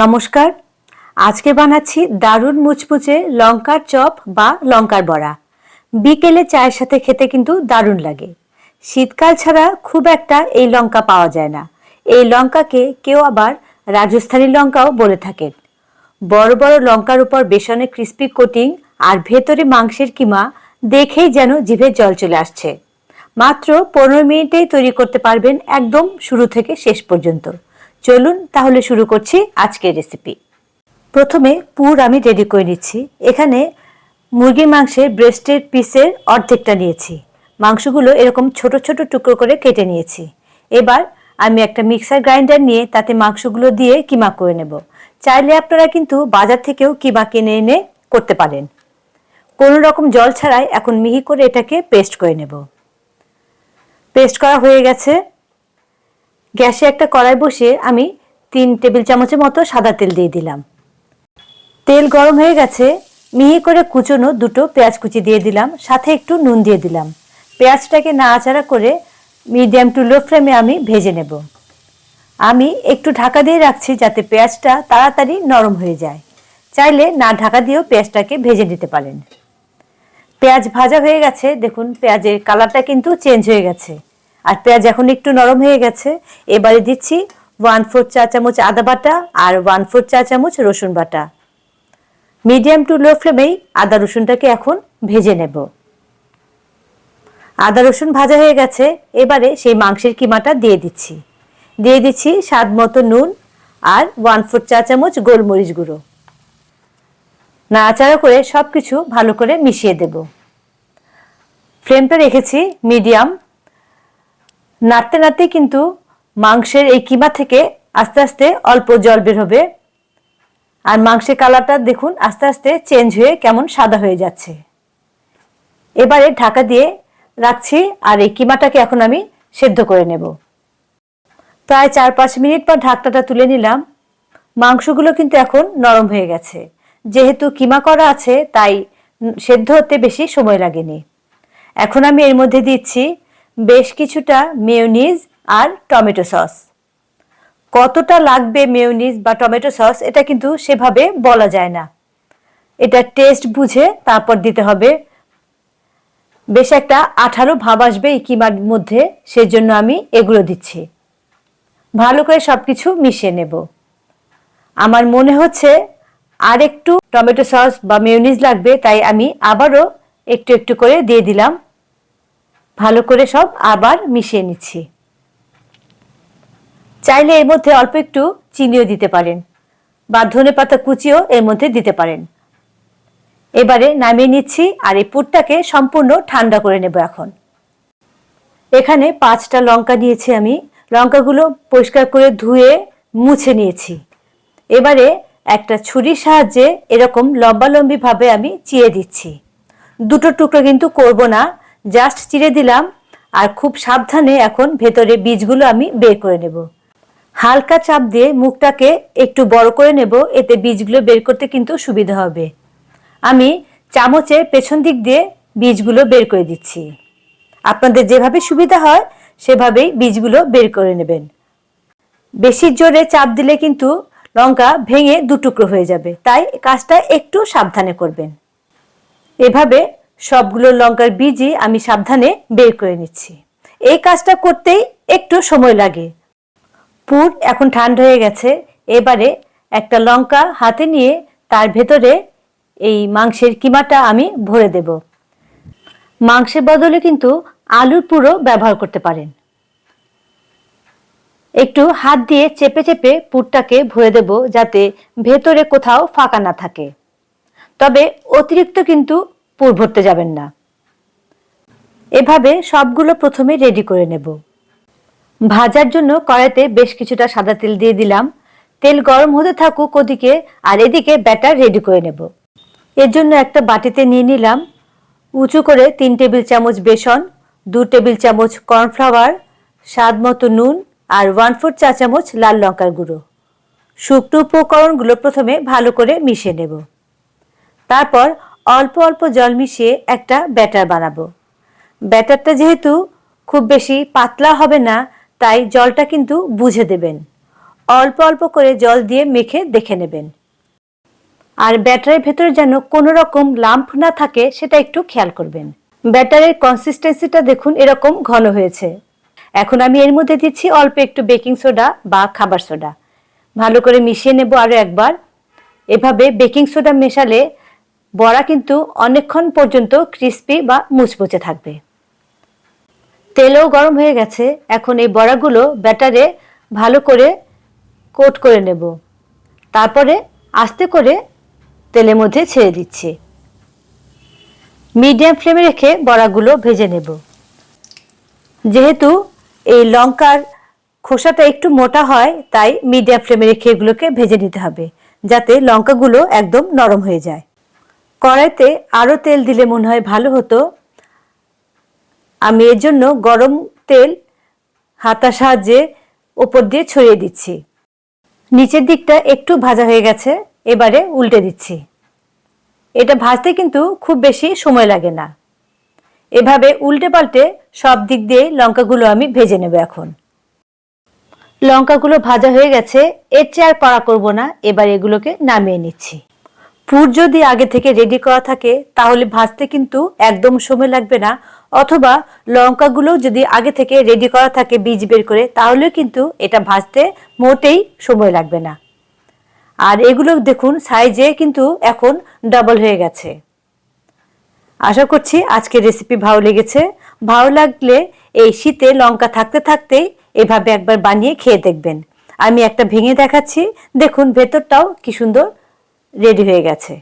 নমস্কার। আজকে বানাচ্ছি দারুণ মুচমুচে লঙ্কার চপ বা লঙ্কার বড়া। বিকেলে চায়ের সাথে খেতে কিন্তু দারুণ লাগে। শীতকাল ছাড়া খুব একটা এই লঙ্কা পাওয়া যায় না। এই লঙ্কাকে কেউ আবার রাজস্থানী লঙ্কাও বলে থাকেন। বড় বড় লঙ্কার উপর বেসনে ক্রিস্পি কোটিং আর ভেতরে মাংসের কিমা দেখেই যেন জিভে জল চলে আসছে। মাত্র পনেরো মিনিটেই তৈরি করতে পারবেন একদম শুরু থেকে শেষ পর্যন্ত। চলুন তাহলে শুরু করছি আজকের রেসিপি প্রথমে পুর আমি রেডি করে নিচ্ছি। এখানে মুরগির মাংসের ব্রেস্টের পিসের অর্ধেকটা নিয়েছি। মাংসগুলো এরকম ছোট ছোট টুকরো করে কেটে নিয়েছি। এবার আমি একটা মিক্সার গ্রাইন্ডার নিয়ে তাতে মাংসগুলো দিয়ে কিমা করে নেব। চাইলে আপনারা কিন্তু বাজার থেকেও কিমা কিনে এনে করতে পারেন। কোনো রকম জল ছাড়াই এখন মিহি করে এটাকে পেস্ট করে নেব। পেস্ট করা হয়ে গেছে। গ্যাসে একটা কড়াই বসিয়ে আমি তিন টেবিল চামচের মতো সাদা তেল দিয়ে দিলাম। তেল গরম হয়ে গেছে, মিহি করে কুচনো দুটো পেঁয়াজ কুচি দিয়ে দিলাম, সাথে একটু নুন দিয়ে দিলাম। পেঁয়াজটাকে নাড়াচাড়া করে মিডিয়াম টু লো ফ্লেমে আমি ভেজে নেব। আমি একটু ঢাকা দিয়ে রাখছি যাতে পেঁয়াজটা তাড়াতাড়ি নরম হয়ে যায়। চাইলে না ঢাকা দিয়েও পেঁয়াজটাকে ভেজে নিতে পারেন। পেঁয়াজ ভাজা হয়ে গেছে, দেখুন পেঁয়াজের কালারটা কিন্তু চেঞ্জ হয়ে গেছে। আর পেঁয়াজ এখন একটু নরম হয়ে গেছে। এবারে দিচ্ছি ওয়ান ফোর চা চামচ আদা বাটা আর ওয়ান ফোর চা চামচ রসুন বাটা। মিডিয়াম টু লো ফ্লেমেই আদা রসুনটাকে এখন ভেজে নেব। আদা রসুন ভাজা হয়ে গেছে, এবারে সেই মাংসের কিমাটা দিয়ে দিচ্ছি। দিয়ে দিচ্ছি স্বাদ মতো নুন আর ওয়ান ফোর চা চামচ গোলমরিচ গুঁড়ো। নাড়াচাড়া করে সব কিছু ভালো করে মিশিয়ে দেব। ফ্লেমটা রেখেছি মিডিয়াম নাড়তে নাড়তে কিন্তু মাংসের এই কিমা থেকে আস্তে আস্তে অল্প জল বের হবে। আর মাংসের কালারটা দেখুন, আস্তে আস্তে চেঞ্জ হয়ে কেমন সাদা হয়ে যাচ্ছে। এবারে ঢাকা দিয়ে রাখছি আর এই কিমাটাকে এখন আমি সেদ্ধ করে নেব। প্রায় চার পাঁচ মিনিট পর ঢাকনাটা তুলে নিলাম। মাংসগুলো কিন্তু এখন নরম হয়ে গেছে। যেহেতু কিমা করা আছে, তাই সেদ্ধ হতে বেশি সময় লাগেনি। এখন আমি এর মধ্যে দিচ্ছি বেশ কিছুটা মেয়োনিজ আর টমেটো সস। কতটা লাগবে মেয়োনিজ বা টমেটো সস এটা কিন্তু সেভাবে বলা যায় না। এটা টেস্ট বুঝে তারপর দিতে হবে। বেশ একটা আঠারো ভাব আসবে এই কিমার মধ্যে, সেজন্য আমি এগুলো দিচ্ছি। ভালো করে সব কিছু মিশিয়ে নেব। আমার মনে হচ্ছে আর একটু টমেটো সস বা মেয়োনিজ লাগবে, তাই আমি আবারও একটু একটু করে দিয়ে দিলাম। ভালো করে সব আবার মিশিয়ে নিচ্ছি। চাইলে এর মধ্যে অল্প একটু চিনিও দিতে পারেন বা ধনে পাতা কুচিও এর মধ্যে দিতে পারেন। এবারে নামিয়ে নিচ্ছি আর এই পুরটাকে সম্পূর্ণ ঠান্ডা করে নেব এখন। এখানে পাঁচটা লঙ্কা নিয়েছি আমি। লঙ্কাগুলো পরিষ্কার করে ধুয়ে মুছে নিয়েছি। এবারে একটা ছুরির সাহায্যে এরকম লম্বালম্বিভাবে আমি চিয়ে দিচ্ছি। দুটো টুকরো কিন্তু করব না। জাস্ট চিড়ে দিলাম, আর খুব সাবধানে এখন ভেতরে বীজগুলো আমি বের করে নেব। হালকা চাপ দিয়ে মুখটাকে একটু বড় করে নেব, এতে বীজগুলো বের করতে কিন্তু সুবিধা হবে। আমি চামচের পেছন দিক দিয়ে বীজগুলো বের করে দিচ্ছি। আপনাদের যেভাবে সুবিধা হয়, সেভাবেই বীজগুলো বের করে নেবেন। বেশি জোরে চাপ দিলে কিন্তু লঙ্কা ভেঙে দুটুকরো হয়ে যাবে, তাই কাজটা একটু সাবধানে করবেন। এভাবে সবগুলো লঙ্কার বীজই আমি সাবধানে বের করে নিচ্ছি। এই কাজটা করতেই একটু সময় লাগে। পুর এখন ঠান্ডা হয়ে গেছে। এবারে একটা লঙ্কা হাতে নিয়ে তার ভেতরে এই মাংসের কিমাটা আমি ভরে দেব। মাংসের বদলে কিন্তু আলুর পুরো ব্যবহার করতে পারেন। একটু হাত দিয়ে চেপে চেপে পুরটাকে ভরে দেব যাতে ভেতরে কোথাও ফাঁকা না থাকে। তবে অতিরিক্ত কিন্তু পুর ভরতে যাবেন না। এভাবে সবগুলো প্রথমে রেডি করে নেব। ভাজার জন্য কড়াইতে বেশ কিছুটা সাদা তেল দিয়ে দিলাম। তেল গরম হতে থাকুক ওদিকে, আর এদিকে ব্যাটার রেডি করে নেব। এর জন্য একটা বাটিতে নিয়ে নিলাম উঁচু করে তিন টেবিল চামচ বেসন, দু টেবিল চামচ কর্নফ্লাওয়ার, স্বাদ মতো নুন, আর ওয়ান ফোর চা চামচ লাল লঙ্কার গুঁড়ো। শুকনো উপকরণগুলো প্রথমে ভালো করে মিশিয়ে নেব। তারপর অল্প অল্প জল মিশিয়ে একটা ব্যাটার বানাবো। ব্যাটারটা যেহেতু খুব বেশি পাতলা হবে না, তাই জলটা কিন্তু বুঝে দেবেন। অল্প অল্প করে জল দিয়ে মেখে দেখে নেবেন। আর ব্যাটারের ভেতরে যেন কোনো রকম লাম্প না থাকে, সেটা একটু খেয়াল করবেন। ব্যাটারের কনসিস্টেন্সিটা দেখুন এরকম ঘন হয়েছে। এখন আমি এর মধ্যে দিচ্ছি অল্প একটু বেকিং সোডা বা খাবার সোডা। ভালো করে মিশিয়ে নেব আরও একবার। এভাবে বেকিং সোডা মেশালে বড়া কিন্তু অনেকক্ষণ পর্যন্ত ক্রিস্পি বা মুচমুচে থাকবে। তেলও গরম হয়ে গেছে, এখন এই বড়াগুলো ব্যাটারে ভালো করে কোট করে নেব। তারপরে আস্তে করে তেলের মধ্যে ছেড়ে দিচ্ছি। মিডিয়াম ফ্লেমে রেখে বড়াগুলো ভেজে নেব। যেহেতু এই লঙ্কার খোসাটা একটু মোটা হয়, তাই মিডিয়াম ফ্লেমে রেখে এগুলোকে ভেজে নিতে হবে, যাতে লঙ্কাগুলো একদম নরম হয়ে যায়। কড়াইতে আরও তেল দিলে মনে হয় ভালো হতো। আমি এর জন্য গরম তেল হাতার সাহায্যে ওপর দিয়ে ছড়িয়ে দিচ্ছি। নিচের দিকটা একটু ভাজা হয়ে গেছে, এবারে উল্টে দিচ্ছি। এটা ভাজতে কিন্তু খুব বেশি সময় লাগে না। এভাবে উল্টে পাল্টে সব দিক দিয়ে লঙ্কাগুলো আমি ভেজে নেব এখন। লঙ্কাগুলো ভাজা হয়ে গেছে, এর চেয়ে আর কড়া করব না, এবার এগুলোকে নামিয়ে নিচ্ছি। পুর যদি আগে থেকে রেডি করা থাকে, তাহলে ভাজতে কিন্তু একদম সময় লাগবে না। অথবা লঙ্কাগুলো যদি আগে থেকে রেডি করা থাকে, বীজ বের করে, তাহলেও কিন্তু এটা ভাজতে মোটেই সময় লাগবে না। আর এগুলো দেখুন সাইজে কিন্তু এখন ডাবল হয়ে গেছে। আশা করছি আজকের রেসিপি ভালো লেগেছে। ভালো লাগলে এই শীতে লঙ্কা থাকতে থাকতেই এভাবে একবার বানিয়ে খেয়ে দেখবেন। আমি একটা ভেঙে দেখাচ্ছি। দেখুন, ভেতরটাও কি সুন্দর রেডি হয়ে গেছে।